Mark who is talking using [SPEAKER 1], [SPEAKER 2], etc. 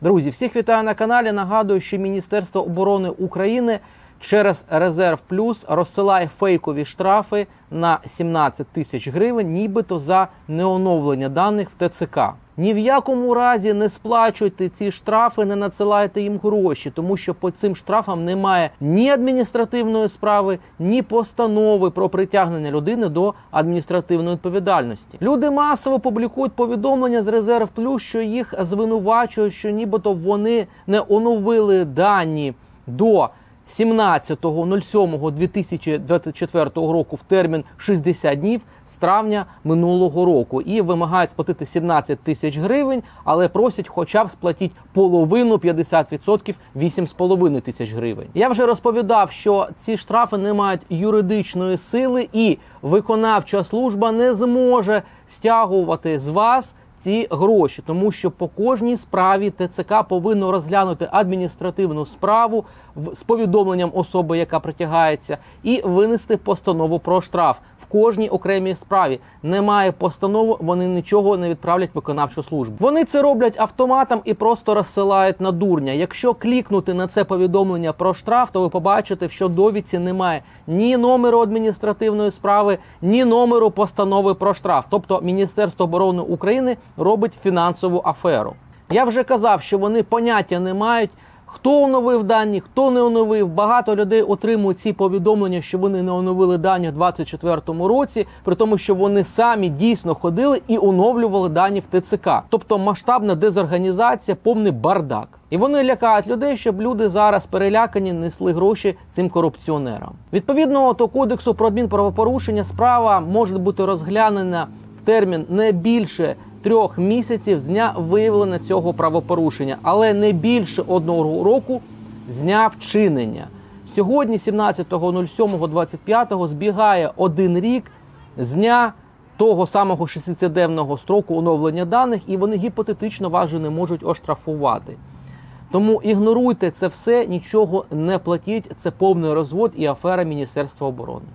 [SPEAKER 1] Друзі, всіх вітаю на каналі. Нагадую, що Міністерство оборони України через Резерв Плюс розсилає фейкові штрафи на 17 тисяч гривень, нібито за неоновлення даних в ТЦК. Ні в якому разі не сплачуйте ці штрафи, не надсилайте їм гроші, тому що по цим штрафам немає ні адміністративної справи, ні постанови про притягнення людини до адміністративної відповідальності. Люди масово публікують повідомлення з резерв плюс, що їх звинувачують, що нібито вони не оновили дані до 17.07.2024 року в термін 60 днів з травня минулого року і вимагають сплатити 17 тисяч гривень, але просять хоча б сплатіть половину 50% 8,5 тисяч гривень. Я вже розповідав, що ці штрафи не мають юридичної сили, і виконавча служба не зможе стягувати з вас ці гроші, тому що по кожній справі ТЦК повинно розглянути адміністративну справу з повідомленням особи, яка притягається, і винести постанову про штраф. Кожній окремій справі немає постанови, вони нічого не відправлять виконавчу службу. Вони це роблять автоматом і просто розсилають на дурня. Якщо клікнути на це повідомлення про штраф, то ви побачите, що довідці немає ні номеру адміністративної справи, ні номеру постанови про штраф. Тобто Міністерство оборони України робить фінансову аферу. Я вже казав, що вони поняття не мають. Хто оновив дані, хто не оновив. Багато людей отримують ці повідомлення, що вони не оновили дані в 2024 році, при тому, що вони самі дійсно ходили і оновлювали дані в ТЦК. Тобто масштабна дезорганізація, повний бардак. І вони лякають людей, щоб люди зараз перелякані несли гроші цим корупціонерам. Відповідно до кодексу про адмінправопорушення справа може бути розглянена в термін не більше трьох місяців з дня виявлення цього правопорушення, але не більше одного року з дня вчинення. Сьогодні, 17.07.25, збігає один рік з дня того самого 60-денного строку оновлення даних, і вони гіпотетично вас вже не можуть оштрафувати. Тому ігноруйте це все, нічого не платіть. Це повний розвод і афера Міністерства оборони.